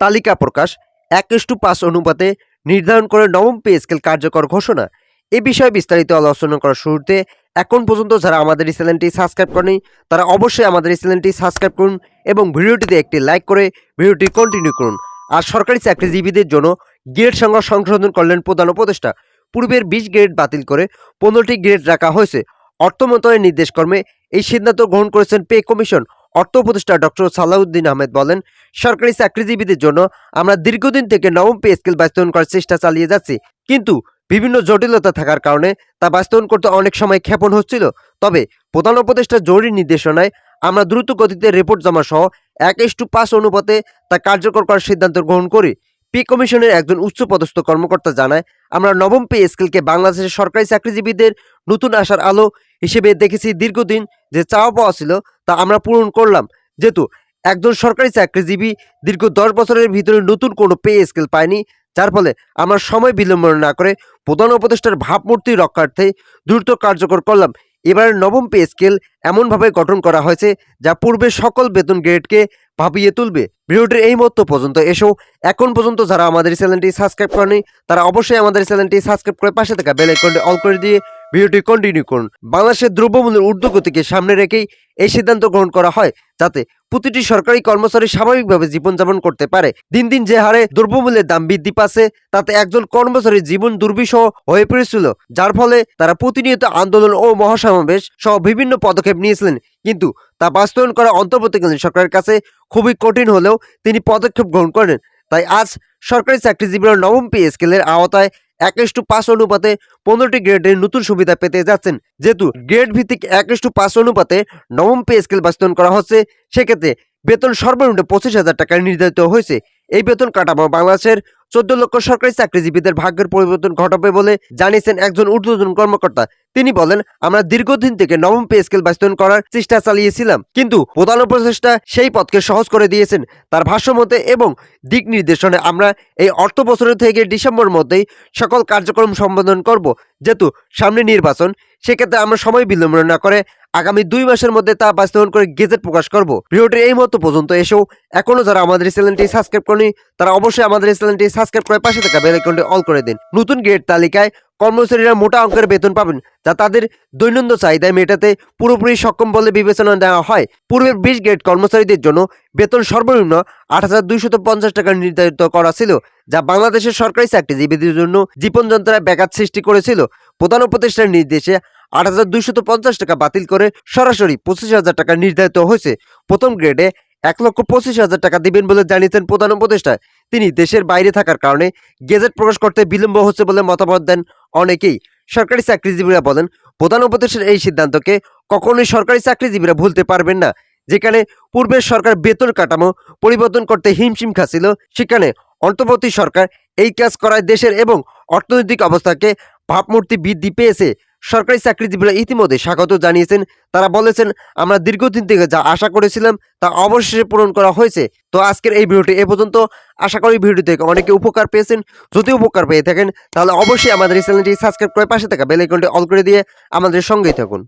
তালিকা প্রকাশ এক টু পাঁচ অনুপাতে নির্ধারণ করে নবম পে স্কেল কার্যকর ঘোষণা। এ বিষয়ে বিস্তারিত আলোচনা করার শুরুতে এখন পর্যন্ত যারা আমাদের এই চ্যানেলটি সাবস্ক্রাইব করেনি, তারা অবশ্যই আমাদের এই চ্যানেলটি সাবস্ক্রাইব করুন এবং ভিডিওটিতে একটি লাইক করে ভিডিওটি কন্টিনিউ করুন। আর সরকারি চাকরিজীবীদের জন্য গ্রেড সংখ্যা সংশোধন করলেন প্রধান উপদেষ্টা। পূর্বের বিশ গ্রেড বাতিল করে পনেরোটি গ্রেড রাখা হয়েছে। অর্থ মন্ত্রণালয়ের নির্দেশকর্মে এই সিদ্ধান্ত গ্রহণ করেছেন পে কমিশন। অর্থ উপদেষ্টা ডক্টর সালাউদ্দিন আহমেদ বলেন, সরকারি চাকরিজীবীদের জন্য আমরা দীর্ঘদিন থেকে নবম পে স্কেল বাস্তবায়ন করার চেষ্টা চালিয়ে যাচ্ছি। কিন্তু বিভিন্ন জটিলতা থাকার কারণে তা বাস্তবায়ন করতে অনেক সময় ক্ষেপণ হচ্ছিল। তবে প্রধান উপদেষ্টা জরুরি নির্দেশনায় আমরা দ্রুত গতিতে রিপোর্ট জমা সহ এক এস টু পাঁচ অনুপাতে তা কার্যকর করার সিদ্ধান্ত গ্রহণ করি। পে কমিশনের একজন উচ্চপদস্থ কর্মকর্তা জানায়, আমরা নবম পে স্কেলকে বাংলাদেশের সরকারি চাকরিজীবীদের নতুন আশার আলো হিসেবে দেখেছি দীর্ঘদিন যে চাওয়া পাওয়া ছিল তা আমরা পূরণ করলাম। যেহেতু একজন সরকারি চাকরিজীবী দীর্ঘ দশ বছরের ভিতরে নতুন কোনো পে স্কেল পায়নি, যার ফলে আমরা সময় বিলম্ব না করে প্রধান উপদেষ্টার ভাবমূর্তি রক্ষার্থে দ্রুত কার্যকর করলাম। এবারের নবম পে স্কেল এমনভাবে গঠন করা হয়েছে, যা পূর্বে সকল বেতন গ্রেডকে ভাবিয়ে তুলবে। ভিডিওটির এই মতো পর্যন্ত এসেও এখন পর্যন্ত যারা আমাদের চ্যানেলটি সাবস্ক্রাইব করেনি তারা অবশ্যই আমাদের চ্যানেলটি সাবস্ক্রাইব করে পাশে থাকা বেল আইকনটি অল করে দিয়ে ভিডিওটি কন্টিনিউ করুন। বাংলাদেশের দ্রব্যমূল্যের ঊর্ধ্বগতিকে সামনে রেখেই এই সিদ্ধান্ত গ্রহণ করা হয়, যাতে প্রতিটি সরকারি কর্মচারী স্বাভাবিকভাবে জীবনযাপন করতে পারে। দিন দিন যে হারে দ্রব্যমূল্যের দাম বৃদ্ধি পাচ্ছে, তাতে একজন কর্মচারীর জীবন দুর্বিষহ হয়ে পড়েছিল, যার ফলে তারা প্রতিনিয়ত আন্দোলন ও মহাসমাবেশ সহ বিভিন্ন পদক্ষেপ নিয়েছিলেন। কিন্তু তা বাস্তবায়ন করা অন্তর্বর্তীকালীন সরকারের কাছে খুবই কঠিন হলেও তিনি পদক্ষেপ গ্রহণ করেন। তাই আজ সরকারি চাকরিজীবীরা নবম পে স্কেলের আওতায় এক টু পাঁচ অনুপাতে পনেরোটি গ্রেডের নতুন সুবিধা পেতে যাচ্ছেন। যেহেতু গ্রেড ভিত্তিক এক টু পাঁচ অনুপাতে নবম পে স্কেল বাস্তবায়ন করা হচ্ছে, সেক্ষেত্রে বেতন সর্বনিম্ন পঁচিশ হাজার টাকা নির্ধারিত হয়েছে। এই বেতন কাঠামো বাংলাদেশের চোদ্দ লক্ষ সরকারি চাকরিজীবীদের ভাগ্যের পরিবর্তন ঘটাবে বলে জানিয়েছেন একজন ঊর্ধ্বতন কর্মকর্তা। তিনি বলেন, আমরা দীর্ঘদিন থেকে নবম পে স্কেল বাস্তবায়ন করার চেষ্টা চালিয়েছিলাম, কিন্তু প্রধান উপদেষ্টা সেই পথকে সহজ করে দিয়েছেন। তার ভাষ্যমতে এবং দিক নির্দেশনে আমরা এই অর্থ বছরের থেকে ডিসেম্বর মধ্যেই সকল কার্যক্রম সম্বোধন করব, যেহেতু সামনে নির্বাচন, সেক্ষেত্রে আমরা সময় বিলম্ব না করে আগামী দুই মাসের মধ্যে তা বাস্তবায়ন করে গেজেট প্রকাশ করব। ভিডিওটির এই মতো পর্যন্ত এসেও। এখনও যারা আমাদের চ্যানেলটি সাবস্ক্রাইব করেনি, তারা অবশ্যই আমাদের চ্যানেলটি সাবস্ক্রাইব করে পাশে থাকা বেল আইকনটি অল করে দিন। নতুন গ্রেড তালিকায় কর্মচারীরা মোটা অঙ্কের বেতন পাবেন, যা তাদের দৈনন্দিন চাহিদা মেটাতে পুরোপুরি সক্ষম বলে বিবেচনা দেওয়া হয়। পূর্বের বিশ গ্রেড কর্মচারীদের জন্য বেতন সর্বনিম্ন আট হাজার দুইশত পঞ্চাশ টাকা নির্ধারিত করা ছিল, যা বাংলাদেশের সরকারি চাকরিজীবীদের জন্য জীবন যন্ত্রণায় ব্যাঘাত সৃষ্টি করেছিল। প্রধান উপদেষ্টার নির্দেশে আট হাজার পঞ্চাশ টাকা বাতিল করে সরাসরি পঁচিশ হাজার টাকা নির্ধারিত হয়েছে। প্রথম গ্রেডে এক লক্ষ পঁচিশ হাজার টাকা দিবেন বলে জানিয়েছেন প্রধান উপদেষ্টা। তিনি দেশের বাইরে থাকার কারণে গেজেট প্রকাশ করতে বিলম্ব হচ্ছে বলে মতামত দেন অনেকেই। সরকারি চাকরিজীবীরা বলেন, প্রধান উপদেষ্টার এই সিদ্ধান্তকে কখনোই সরকারি চাকরিজীবীরা ভুলতে পারবেন না। যেখানে পূর্বের সরকার বেতন কাঠামো পরিবর্তন করতে হিমশিম খাচ্ছিল, সেখানে অন্তর্বর্তী সরকার এই কাজ করায় দেশের এবং অর্থনৈতিক অবস্থাকে ভাবমূর্তি বৃদ্ধি পেয়েছে। সরকারি চাকরিজীবীরা ইতিমধ্যে স্বাগত জানিয়েছেন। তারা বলেছেন, আমরা দীর্ঘদিন থেকে যা আশা করেছিলাম, তা অবশেষে পূরণ করা হয়েছে। তো আজকের এই ভিডিওটি এ পর্যন্ত। আশা করি ভিডিও থেকে অনেকে উপকার পেয়েছেন। যদি উপকার পেয়ে থাকেন, তাহলে অবশ্যই আমাদের এই চ্যানেলটি সাবস্ক্রাইব করে পাশে থাকা বেলাইকনটি অল করে দিয়ে আমাদের সঙ্গেই থাকুন।